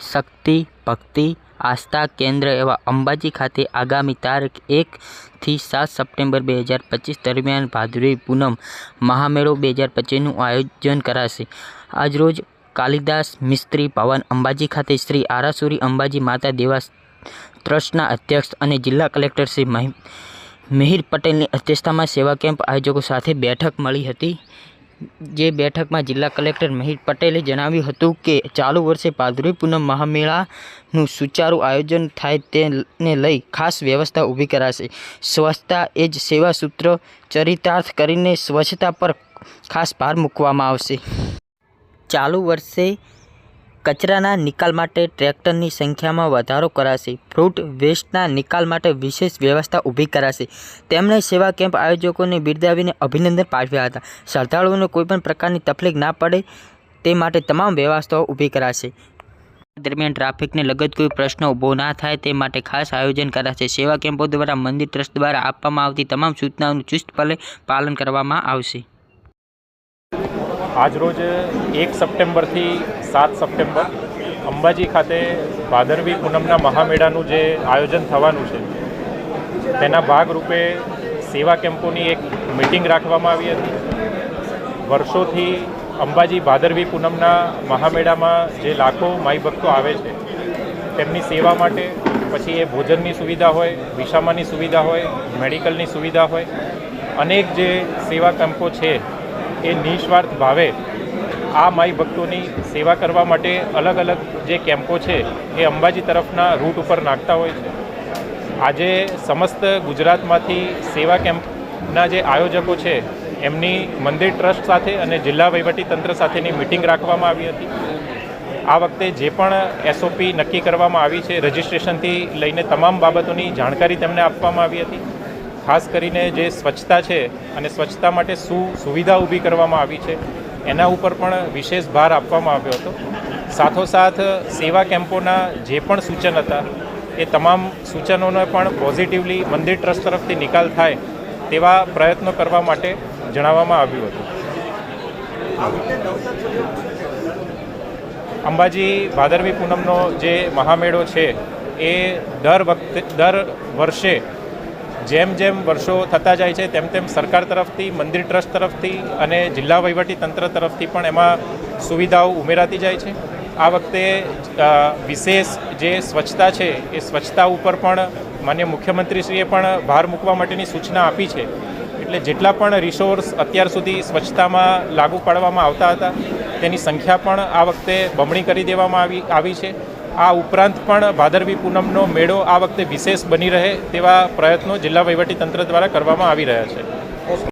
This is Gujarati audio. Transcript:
શક્તિ, ભક્તિ, આસ્થા કેન્દ્ર એવા અંબાજી ખાતે આગામી તારીખ એકથી સાત સપ્ટેમ્બર બે હજાર પચીસ દરમિયાન ભાદરવી પૂનમ મહામેળો બે હજાર પચીસનું આયોજન કરાશે. આજરોજ કાલિદાસ મિસ્ત્રી ભવન અંબાજી ખાતે શ્રી આરાસુરી અંબાજી માતા દેવા ટ્રસ્ટના અધ્યક્ષ અને જિલ્લા કલેક્ટર શ્રી મહિ, મિહિર પટેલની અધ્યક્ષતામાં સેવા કેમ્પ આયોજકો સાથે બેઠક મળી હતી. જે બેઠકમાં જિલ્લા કલેક્ટર મિહિર પટેલે જણાવ્યું હતું કે, ચાલુ વર્ષે પાદરી પૂનમ મહામેળાનું સુચારું આયોજન થાય તેને લઈ ખાસ વ્યવસ્થા ઊભી કરાશે. સ્વચ્છતા એ જ સેવા સૂત્ર ચરિતાર્થ કરીને સ્વચ્છતા પર ખાસ ભાર મૂકવામાં આવશે. ચાલુ વર્ષે કચરાના નિકાલ માટે ટ્રેક્ટરની સંખ્યામાં વધારો કરાશે. ફ્રૂટ વેસ્ટના નિકાલ માટે વિશેષ વ્યવસ્થા ઊભી કરાશે. તેમણે સેવા કેમ્પ આયોજકોને બિરદાવીને અભિનંદન પાઠવ્યા હતા. શ્રદ્ધાળુઓને કોઈપણ પ્રકારની તકલીફ ના પડે તે માટે તમામ વ્યવસ્થાઓ ઊભી કરાશે. દરમિયાન ટ્રાફિકને લગત કોઈ પ્રશ્ન ઊભો ના થાય તે માટે ખાસ આયોજન કરાશે. સેવા કેમ્પો દ્વારા મંદિર ટ્રસ્ટ દ્વારા આપવામાં આવતી તમામ સૂચનાઓનું ચુસ્તપણે પાલન કરવામાં આવશે. આજરોજ એક સપ્ટેમ્બરથી સાત સપ્ટેમ્બર અંબાજી ખાતે ભાદરવી પૂનમના મહામેળાનું જે આયોજન થવાનું છે, તેના ભાગરૂપે સેવા કેમ્પોની એક મિટિંગ રાખવામાં આવી હતી. વર્ષોથી અંબાજી ભાદરવી પૂનમના મહામેળામાં જે લાખો માઈ ભક્તો આવે છે, તેમની સેવા માટે પછી એ ભોજનની સુવિધા હોય વિસામાની સુવિધા હોય, મેડિકલની સુવિધા હોય, અનેક જે સેવા કેમ્પો છે એ નિસ્વાર્થ ભાવે આ માઈ ભક્તોની સેવા કરવા માટે અલગ અલગ જે કેમ્પો છે, એ અંબાજી તરફના રૂટ ઉપર નાખતા હોય છે. આજે સમસ્ત ગુજરાતમાંથી સેવા કેમ્પના જે આયોજકો છે, એમની મંદિર ટ્રસ્ટ સાથે અને જિલ્લા તંત્ર સાથેની મિટિંગ રાખવામાં આવી હતી. આ વખતે જે પણ એસઓપી નક્કી કરવામાં આવી છે, રજિસ્ટ્રેશનથી લઈને તમામ બાબતોની જાણકારી તેમને આપવામાં આવી હતી. ખાસ કરીને જે સ્વચ્છતા છે અને સ્વચ્છતા માટે શું સુવિધા ઊભી કરવામાં આવી છે, એના ઉપર પણ વિશેષ ભાર આપવામાં આવ્યો હતો. સાથોસાથ, સેવા કેમ્પોના જે પણ સૂચન હતા, એ તમામ સૂચનોનો પણ પોઝિટિવલી મંદિર ટ્રસ્ટ તરફથી નિકાલ થાય તેવા પ્રયત્નો કરવા માટે જણાવવામાં આવ્યું હતું. અંબાજી ભાદરવી પૂનમનો જે મહામેળો છે, એ દર વખતે, દર વર્ષે જેમ જેમ વર્ષો થતા જાય છે, તેમ તેમ સરકાર તરફથી, મંદિર ટ્રસ્ટ તરફથી અને જિલ્લા તંત્ર તરફથી પણ એમાં સુવિધાઓ ઉમેરાતી જાય છે. આ વખતે વિશેષ જે સ્વચ્છતા છે, એ સ્વચ્છતા ઉપર પણ માન્ય મુખ્યમંત્રીશ્રીએ પણ ભાર મૂકવા માટેની સૂચના આપી છે. એટલે જેટલા પણ રિસોર્સ અત્યાર સુધી સ્વચ્છતામાં લાગુ પાડવામાં આવતા હતા, તેની સંખ્યા પણ આ વખતે બમણી કરી દેવામાં આવી આવી છે. આ ઉપરાંત પણ ભાદરવી પૂનમનો મેળો આ વખતે વિશેષ બની રહે તેવા પ્રયત્નો જિલ્લા વહીવટી તંત્ર દ્વારા કરવામાં આવી રહ્યા છે.